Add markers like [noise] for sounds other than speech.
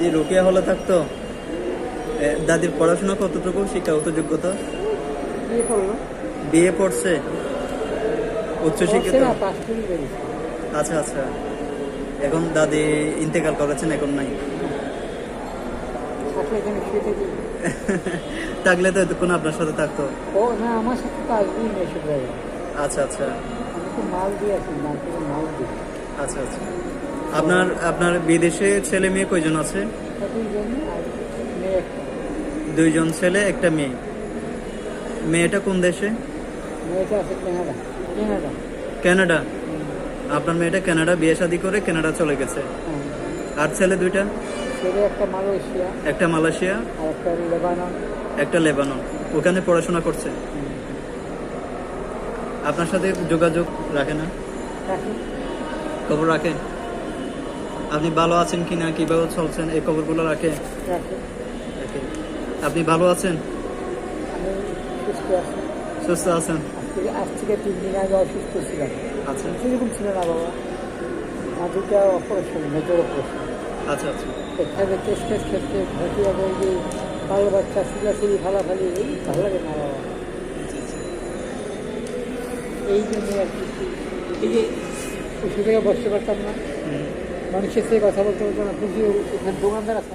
যে রোকেয়া হলে থাকতো দাদির পড়াশোনা কতটুকু শিক্ষাগত যোগ্যতা? বিয়ে পড়ছে উচ্চশিক্ষিত। আচ্ছা আচ্ছা। এখন দাদি ইন্তেকাল করেছেন এখন নাই। [laughs] থাকলে তো এতক্ষণ আপনার সাথে থাকতো। ও না আমার সাথে তো আসবেই না আচ্ছা আচ্ছা। মাল দিয়ে আসি মাল দিই। আচ্ছা আচ্ছা। আপনার আপনার বিদেশে ছেলে মেয়ে কয়জন আছে? দুইজন ছেলে একটা মেয়ে। মেয়েটা কোন দেশে? কানাডা। আপনার মেয়েটা কানাডা বিয়ে শাদী করে কানাডা চলে গেছে। আর ছেলে দুইটা? একটা মালয়েশিয়া। একটা মালয়েশিয়া একটা লেবানন। ওখানে পড়াশোনা করছে? আপনার সাথে যোগাযোগ রাখে না? খবর রাখে? আপনি ভালো আছেন কি না কীভাবে চলছেন এই খবরগুলো রাখে রাখে। আপনি ভালো আছেন? সুস্থ আছি। সুস্থ আছেন? আজ থেকে তিন দিন আগে অসুস্থ ছিলাম। আচ্ছা। সেরকম ছিল না বাবা মাঝুটা অপারেশন মেজর অপারেশন আচ্ছা আচ্ছা। এখানে কেস কেস ক্ষেত্রে ঘটি এবং যে বাল বাচ্চা সিলাসিলি ফালাফালি এই ভালো লাগে না বাবা এই জন্য আর কি এই যে বসতে পারতাম না। মানুষের সাথে কথা বলতে বলতে বুঝি দোকানদার আছে।